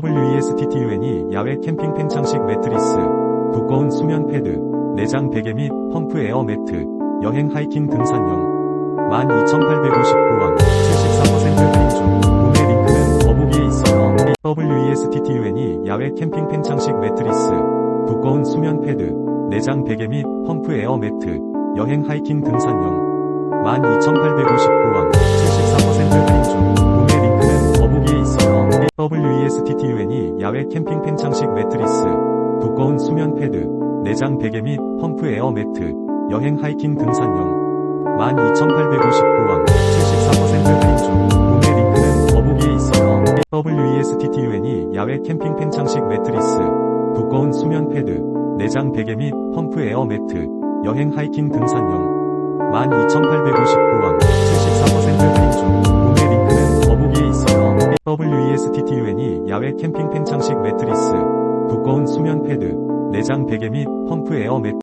WESTTUN이 야외 캠핑 팽창식 매트리스, 두꺼운 수면 패드, 내장 베개 및 펌프 에어 매트, 여행 하이킹 등산용 12,859원 74% 할인 중 구매 링크는 더보기에 있어요. WESTTUN이 야외 캠핑 팽창식 매트리스, 두꺼운 수면 패드, 내장 베개 및 펌프 에어 매트, 여행 하이킹 등산용 12,859원 74% 할인 WESTTUN이 야외 캠핑 팽창식 매트리스, 두꺼운 수면 패드, 내장 베개 및 펌프 에어 매트, 여행 하이킹 등산용 12,859원 74% 할인 중 구매 링크는 더보기에 있어요. WESTTUN이 야외 캠핑 팽창식 매트리스, 두꺼운 수면 패드, 내장 베개 및 펌프 에어 매트, 여행 하이킹 등산용 12,859원 WESTTUN이 야외 캠핑 팽창식 매트리스, 두꺼운 수면 패드, 내장 베개 및 펌프 에어 매트